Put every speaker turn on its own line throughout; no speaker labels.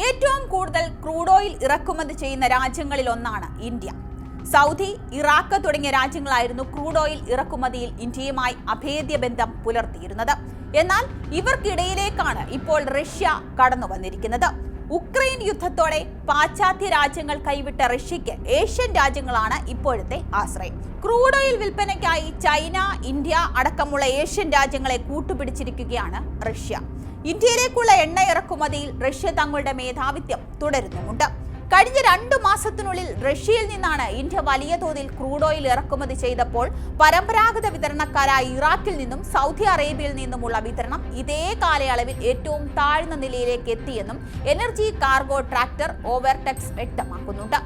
ഏറ്റവും കൂടുതൽ crude oil ഇറക്കുമതി ചെയ്യുന്ന രാജ്യങ്ങളിൽ ഒന്നാണ് ഇന്ത്യ. സൗദി ഇറാഖ് തുടങ്ങിയ രാജ്യങ്ങളായിരുന്നു ക്രൂഡ് ഓയിൽ ഇറക്കുമതിയിൽ ഇന്ത്യയുമായി അഭേദ്യ ബന്ധം പുലർത്തിയിരുന്നത്. എന്നാൽ ഇവർക്കിടയിലേക്കാണ് ഇപ്പോൾ റഷ്യ കടന്നു വന്നിരിക്കുന്നത്. ഉക്രൈൻ യുദ്ധത്തോടെ പാശ്ചാത്യ രാജ്യങ്ങൾ കൈവിട്ട റഷ്യയ്ക്ക് ഏഷ്യൻ രാജ്യങ്ങളാണ് ഇപ്പോഴത്തെ ആശ്രയം. ക്രൂഡ് ഓയിൽ വിൽപ്പനയ്ക്കായി ചൈന ഇന്ത്യ അടക്കമുള്ള ഏഷ്യൻ രാജ്യങ്ങളെ കൂട്ടുപിടിച്ചിരിക്കുകയാണ് റഷ്യ. ഇന്ത്യയിലേക്കുള്ള എണ്ണ ഇറക്കുമതിയിൽ റഷ്യ തങ്ങളുടെ മേധാവിത്വം തുടരുന്നുമുണ്ട്. കഴിഞ്ഞ രണ്ടു മാസത്തിനുള്ളിൽ റഷ്യയിൽ നിന്നാണ് ഇന്ത്യ വലിയ തോതിൽ ക്രൂഡ് ഓയിൽ ഇറക്കുമതി ചെയ്തപ്പോൾ പരമ്പരാഗത വിതരണക്കാരായ ഇറാഖിൽ നിന്നും സൗദി അറേബ്യയിൽ നിന്നുമുള്ള വിതരണം ഇതേ കാലയളവിൽ ഏറ്റവും താഴ്ന്ന നിലയിലേക്ക് എത്തിയെന്നും എനർജി കാർഗോ ട്രാക്ടർ ഓവർടെക്സ് വ്യക്തമാക്കുന്നുണ്ട്.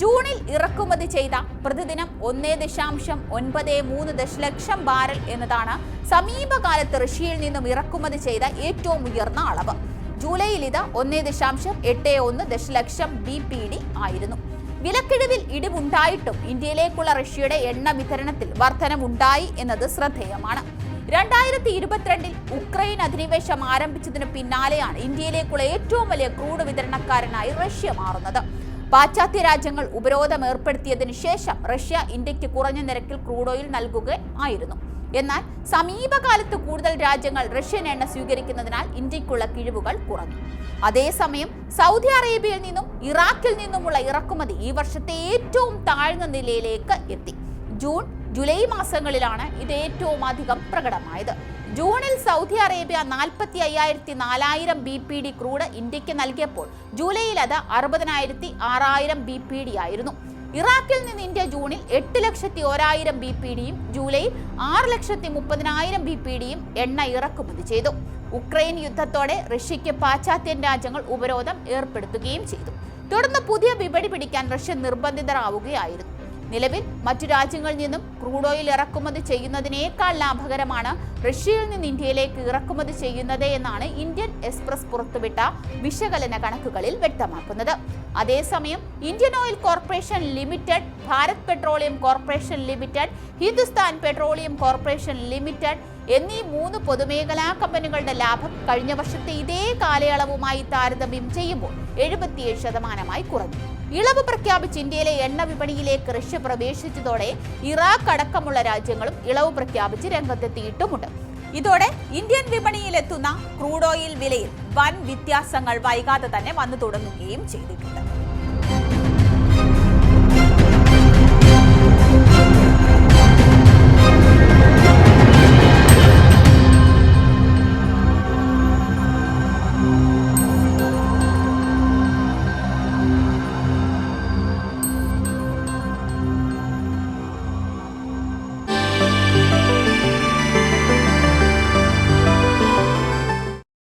ജൂണിൽ ഇറക്കുമതി ചെയ്ത പ്രതിദിനം ഒന്നേ ദശാംശം ഒൻപത് മൂന്ന് ദശലക്ഷം ബാരൽ എന്നതാണ് സമീപകാലത്ത് റഷ്യയിൽ നിന്നും ഇറക്കുമതി ചെയ്ത ഏറ്റവും ഉയർന്ന അളവ്. ജൂലൈയിൽ ഇത് ഒന്നേ ദശാംശം എട്ട് ഒന്ന് ദശലക്ഷം ബി പി ഡി ആയിരുന്നു. വിലക്കിഴിവിൽ ഇടിവുണ്ടായിട്ടും ഇന്ത്യയിലേക്കുള്ള റഷ്യയുടെ എണ്ണ വിതരണത്തിൽ വർധനമുണ്ടായി എന്നത് ശ്രദ്ധേയമാണ്. രണ്ടായിരത്തി ഇരുപത്തിരണ്ടിൽ ഉക്രൈൻ അധിനിവേശം ആരംഭിച്ചതിന് പിന്നാലെയാണ് ഇന്ത്യയിലേക്കുള്ള ഏറ്റവും വലിയ ക്രൂഡ് വിതരണക്കാരനായി റഷ്യ മാറുന്നത്. പാശ്ചാത്യ രാജ്യങ്ങൾ ഉപരോധം ഏർപ്പെടുത്തിയതിനു ശേഷം റഷ്യ ഇന്ത്യയ്ക്ക് കുറഞ്ഞ നിരക്കിൽ ക്രൂഡ് ഓയിൽ നൽകുക ആയിരുന്നു എന്നാൽ സമീപകാലത്ത് കൂടുതൽ രാജ്യങ്ങൾ റഷ്യൻ എണ്ണ സ്വീകരിക്കുന്നതിനാൽ ഇന്ത്യക്കുള്ള കിഴിവുകൾ കുറഞ്ഞു. അതേസമയം സൗദി അറേബ്യയിൽ നിന്നും ഇറാഖിൽ നിന്നുമുള്ള ഇറക്കുമതി ഈ വർഷത്തെ ഏറ്റവും താഴ്ന്ന നിലയിലേക്ക് എത്തി. ജൂൺ ജൂലൈ മാസങ്ങളിലാണ് ഇത് ഏറ്റവും അധികം പ്രകടമായത്. ജൂണിൽ സൗദി അറേബ്യ നാൽപ്പത്തി അയ്യായിരത്തി നാലായിരം ബി പി ഡി ക്രൂഡ് ഇന്ത്യയ്ക്ക് നൽകിയപ്പോൾ ജൂലൈയിൽ അത് അറുപതിനായിരത്തി ആറായിരം ബി പി ഡി ആയിരുന്നു. ഇറാഖിൽ നിന്ന് ഇന്ത്യ ജൂണിൽ എട്ട് ലക്ഷത്തി ഒരായിരം ബി പി ഡിയും ജൂലൈയിൽ ആറ് ലക്ഷത്തി മുപ്പതിനായിരം ബി പി ഡിയും എണ്ണ ഇറക്കുമതി ചെയ്തു. ഉക്രൈൻ യുദ്ധത്തോടെ റഷ്യയ്ക്ക് പാശ്ചാത്യൻ രാജ്യങ്ങൾ ഉപരോധം ഏർപ്പെടുത്തുകയും ചെയ്തു. തുടർന്ന് പുതിയ വിപണി പിടിക്കാൻ റഷ്യ നിർബന്ധിതരാവുകയായിരുന്നു. നിലവിൽ മറ്റു രാജ്യങ്ങളിൽ നിന്നും ക്രൂഡ് ഓയിൽ ഇറക്കുമതി ചെയ്യുന്നതിനേക്കാൾ ലാഭകരമാണ് റഷ്യയിൽ നിന്ന് ഇന്ത്യയിലേക്ക് ഇറക്കുമതി ചെയ്യുന്നത് എന്നാണ് ഇന്ത്യൻ എക്സ്പ്രസ് പുറത്തുവിട്ട വിശകലന കണക്കുകളിൽ വ്യക്തമാക്കുന്നത്. അതേസമയം Indian oil corporation limited Bharat petroleum corporation limited Hindustan petroleum corporation limited എന്നീ മൂന്ന് പൊതുമേഖലാ കമ്പനികളുടെ ലാഭം കഴിഞ്ഞ വർഷത്തെ ഇതേ കാലയളവുമായി താരതമ്യം ചെയ്യുമ്പോൾ എഴുപത്തിയേഴ് ശതമാനമായി കുറഞ്ഞു. ഇളവ് പ്രഖ്യാപിച്ച് ഇന്ത്യയിലെ എണ്ണ വിപണിയിലേക്ക് റഷ്യ പ്രവേശിച്ചതോടെ ഇറാഖ് അടക്കമുള്ള രാജ്യങ്ങളും ഇളവ് പ്രഖ്യാപിച്ച് രംഗത്തെത്തിയിട്ടുമുണ്ട്. ഇതോടെ ഇന്ത്യൻ വിപണിയിലെത്തുന്ന ക്രൂഡ് ഓയിൽ വിലയിൽ വൻ വ്യത്യാസങ്ങൾ വൈകാതെ തന്നെ വന്നു തുടങ്ങുകയും ചെയ്തിട്ടുണ്ട്.